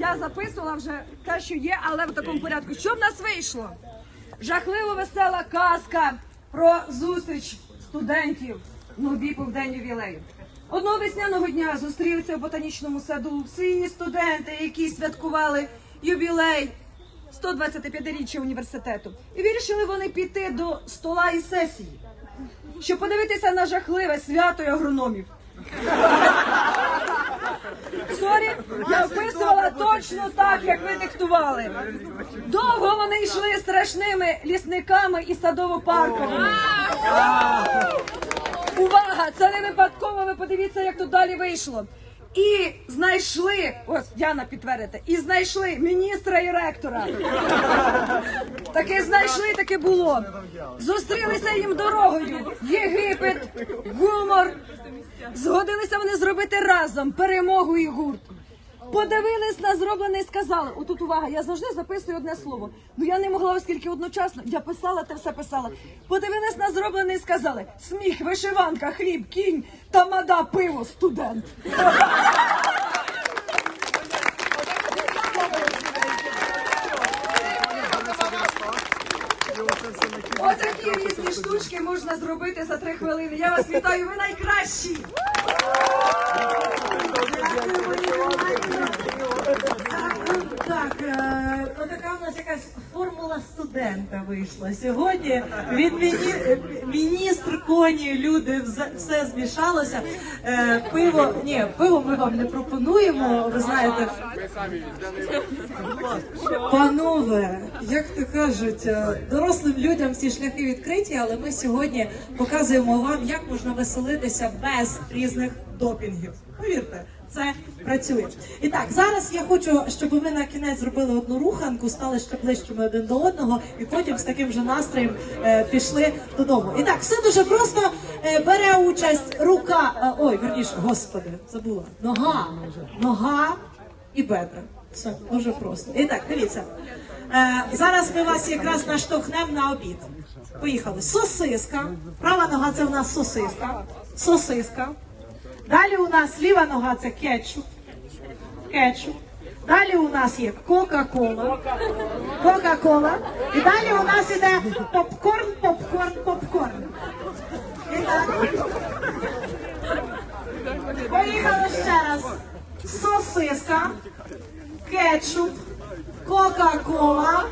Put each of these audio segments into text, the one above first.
Я записувала вже те, що є, але в такому порядку. Що в нас вийшло? Жахливо весела казка про зустріч студентів Нобіпу в день ювілею. Одного весняного дня зустрілися в ботанічному саду всі студенти, які святкували ювілей 125-річчя університету. І вирішили вони піти до стола і сесії, щоб подивитися на жахливе свято агрономів. Сорі, я вписувала точно так, як ви диктували. Довго вони йшли страшними лісниками і садово-парковими. Увага! Це не випадково. Ви подивіться, як тут далі вийшло. І знайшли, ось Яна підтвердите, і знайшли міністра і ректора. Таке знайшли, таке було. Зустрілися їм дорогою. Єгипет, гумор. Згодилися вони зробити разом перемогу і гурт. Подивились на зроблене і сказали: отут увага, я завжди записую одне слово. Ну я не могла, оскільки одночасно я писала те все писала. Подивились на зроблене і сказали: сміх, вишиванка, хліб, кінь, тамада, пиво, студент. Отакі різні штучки можна зробити за три хвилини. Я вас вітаю, ви найкращі! Студента вийшла сьогодні. Від міні... міністр коні, люди все змішалося. Е, Пиво, ні, пиво ми вам не пропонуємо. Ви знаєте, панове, як то кажуть, е, дорослим людям всі шляхи відкриті, але ми сьогодні показуємо вам, як можна веселитися без різних допінгів. Повірте. Це працює. І так, зараз я хочу, щоб ви на кінець зробили одну руханку, стали ще ближчими один до одного, і потім з таким же настроєм е, пішли додому. І так, все дуже просто. Е, бере участь рука, е, ой, верніше, господи, забула. Нога, нога і бедра. Все дуже просто. І так, дивіться. Е, зараз ми вас якраз наштовхнемо на обід. Поїхали. Сосиска. Права нога це у нас сосиска. Сосиска. Далі у нас ліва нога це кетчуп. Кетчуп. Далі у нас є Кока-Кола. Кока-Кола. І далі у нас іде попкорн, попкорн, попкорн. І так. Поїхали ще раз. Сосиска, кетчуп, Кока-Кола,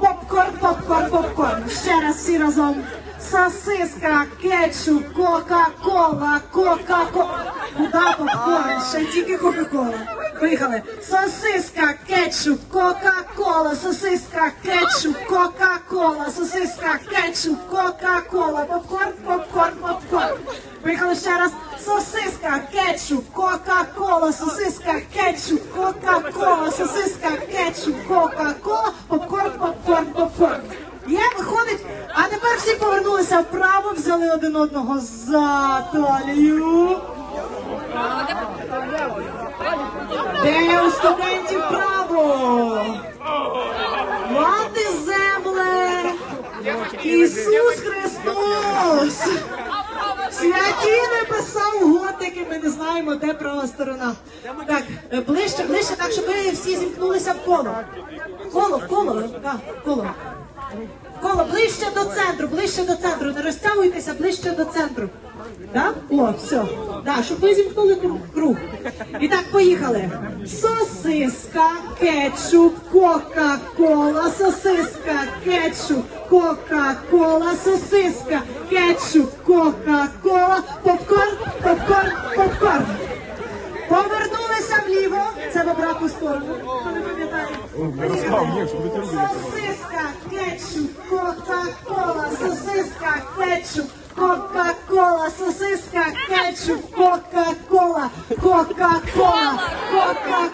попкорн, попкорн, попкорн. Ще раз всі разом. Сосиска, кетчуп, Кока-Кола, Кока-Кола. Куда попкорн? Ще тільки Кока-Кола. Поїхали. Сосиска, кетчуп, Кока-Кола, сосиска, кетчуп, Кока-Кола, сосиска, кетчуп, Кока-Кола, попкорн, попкорн, попкорн. Поїхали ще раз. Сосиска, кетчуп, Кока-Кола, сосиска, кетчуп, Кока-Кола, сосиска, кетчуп, Кока-Кола, попкорн, попкорн, попкорн. Є, виходить, а тепер всі повернулися вправо, взяли один одного за талію. Де студентів право? Мати земле! Ісус Христос! Святі небеса угодники, ми не знаємо, де права сторона. Так, е, ближче, ближче, так, щоб ви всі зімкнулися в коло. Коло, в коло, так, в коло. Коло, ближче до центру, ближче до центру. Не розтягуйтеся, ближче до центру. Так? О, все. Да, щоб ви зімкнули круг. круг. І так, поїхали. Сосиска, кетчуп, кока-кола, сосиска, кетчуп, кока-кола, сосиска, кетчуп, кока-кола, попкорн, попкорн, попкорн. Повернулися вліво. Це в обратну сторону. Хто не пам'ятає? Сосиска, кетчуп, кока-кола, сосиска, кетчуп, кола, сосиска, кетчуп, кока-кола, кока-кола, кока.